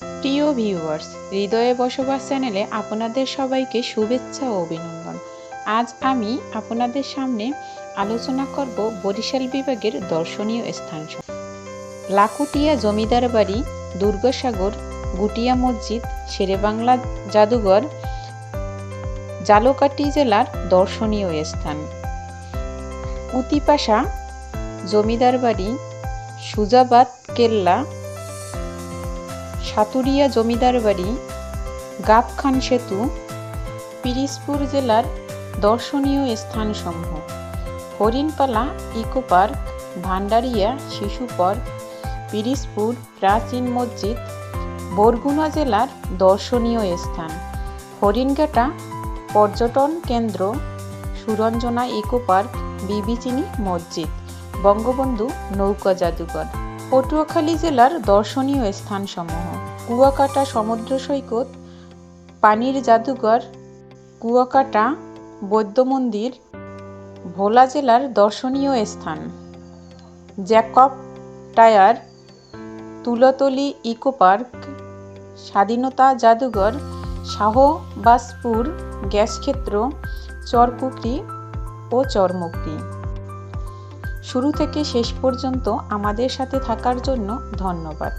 প্রিয় ভিউয়ার্স, হৃদয়ে বসবাস চ্যানেলে আপনাদের সবাইকে শুভেচ্ছা ও অভিনন্দন। আজ আমি আপনাদের সামনে আলোচনা করব বরিশাল বিভাগের দর্শনীয় স্থান লাকুটিয়া জমিদার বাড়ি, দুর্গাসাগর, গুটিয়া মসজিদ, শেরেবাংলা জাদুঘর জালকাটি জেলার দর্শনীয় স্থান। উতিপাশা জমিদার বাড়ি, সুজাবাদ কেল্লা সাতুরিয়া জমিদার বাড়ি, গাবখান সেতু পিরিজপুর জেলার দর্শনীয় স্থানসমূহ। হরিণপালা, ইকো পার্ক ভান্ডারিয়া শিশু পার্ক পিরিজপুর প্রাচীন মসজিদ, বরগুনা জেলার দর্শনীয় স্থান। হরিণঘাটা পর্যটন কেন্দ্র, সুরঞ্জনা ইকো পার্ক, বিবিচিনি মসজিদ, বঙ্গবন্ধু নৌকা জাদুঘর। পটুয়াখালী জেলার দর্শনীয় স্থানসমূহ। কুয়াকাটা সমুদ্র সৈকত, পানির জাদুঘর, কুয়াকাটা বৌদ্ধ মন্দির, ভোলা জেলার দর্শনীয় স্থান। Jacob tower, Tultali eco park, স্বাধীনতা জাদুঘর শাহবাসপুর গ্যাসক্ষেত্র চরপুকরি ও চরমুকরি শুরু থেকে শেষ পর্যন্ত আমাদের সাথে থাকার জন্য ধন্যবাদ।